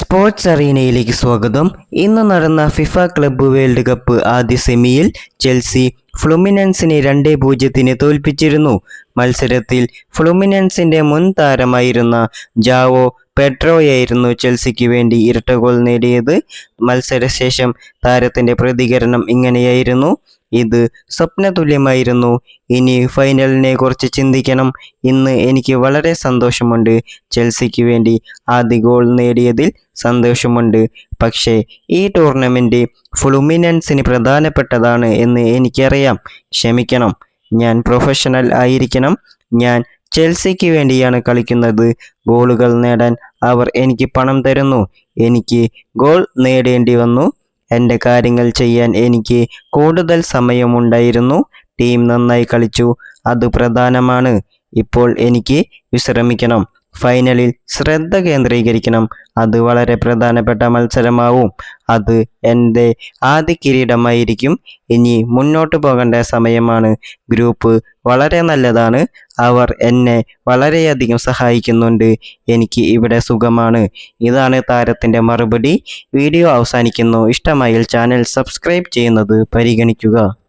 Sports അറീനയിലേക്ക് സ്വാഗതം. ഇന്ന് നടന്ന ഫിഫ ക്ലബ്ബ് വേൾഡ് കപ്പ് ആദ്യ സെമിയിൽ ചെൽസി ഫ്ലുമിനൻസിനെ രണ്ടേ പൂജ്യത്തിന് തോൽപ്പിച്ചിരുന്നു. മത്സരത്തിൽ ഫ്ലുമിനൻസിന്റെ മുൻ താരമായിരുന്ന ജാവോ പെട്രോയായിരുന്നു ചെൽസിക്ക് വേണ്ടി ഇരട്ട ഗോൾ നേടിയത്. മത്സരശേഷം താരത്തിന്റെ പ്രതികരണം ഇങ്ങനെയായിരുന്നു. ഇത് സ്വപ്നതുല്യമായിരുന്നു. ഇനി ഫൈനലിനെ കുറിച്ച് ചിന്തിക്കണം. ഇന്ന് എനിക്ക് വളരെ സന്തോഷമുണ്ട്. ചെൽസിക്ക് വേണ്ടി ആദ്യ ഗോൾ നേടിയതിൽ സന്തോഷമുണ്ട്. പക്ഷേ ഈ ടൂർണമെന്റ് ഫ്ലുമിനൻസിന് പ്രധാനപ്പെട്ടതാണ് എന്ന് എനിക്കറിയാം. ക്ഷമിക്കണം. ഞാൻ പ്രൊഫഷണൽ ആയിരിക്കണം. ഞാൻ ചെൽസിക്ക് വേണ്ടിയാണ് കളിക്കുന്നത്. ഗോളുകൾ നേടാൻ അവർ എനിക്ക് പണം തരുന്നു. എനിക്ക് ഗോൾ നേടേണ്ടി വന്നു. എന്റെ കാര്യങ്ങൾ ചെയ്യാൻ എനിക്ക് കൂടുതൽ സമയമുണ്ടായിരുന്നു. ടീം നന്നായി കളിച്ചു. അത് പ്രധാനമാണ്. ഇപ്പോൾ എനിക്ക് വിശ്രമിക്കണം. ഫൈനലിൽ ശ്രദ്ധ കേന്ദ്രീകരിക്കണം. അത് വളരെ പ്രധാനപ്പെട്ട മത്സരമാവും. അത് എന്റെ ആദ്യ കിരീടമായിരിക്കും. ഇനി മുന്നോട്ട് പോകേണ്ട സമയമാണ്. ഗ്രൂപ്പ് വളരെ നല്ലതാണ്. അവർ എന്നെ വളരെയധികം സഹായിക്കുന്നുണ്ട്. എനിക്ക് ഇവിടെ സുഖമാണ്. ഇതാണ് താരത്തിന്റെ മറുപടി. വീഡിയോ അവസാനിക്കുന്നു. ഇഷ്ടമായാൽ ചാനൽ സബ്സ്ക്രൈബ് ചെയ്യുന്നത് പരിഗണിക്കുക.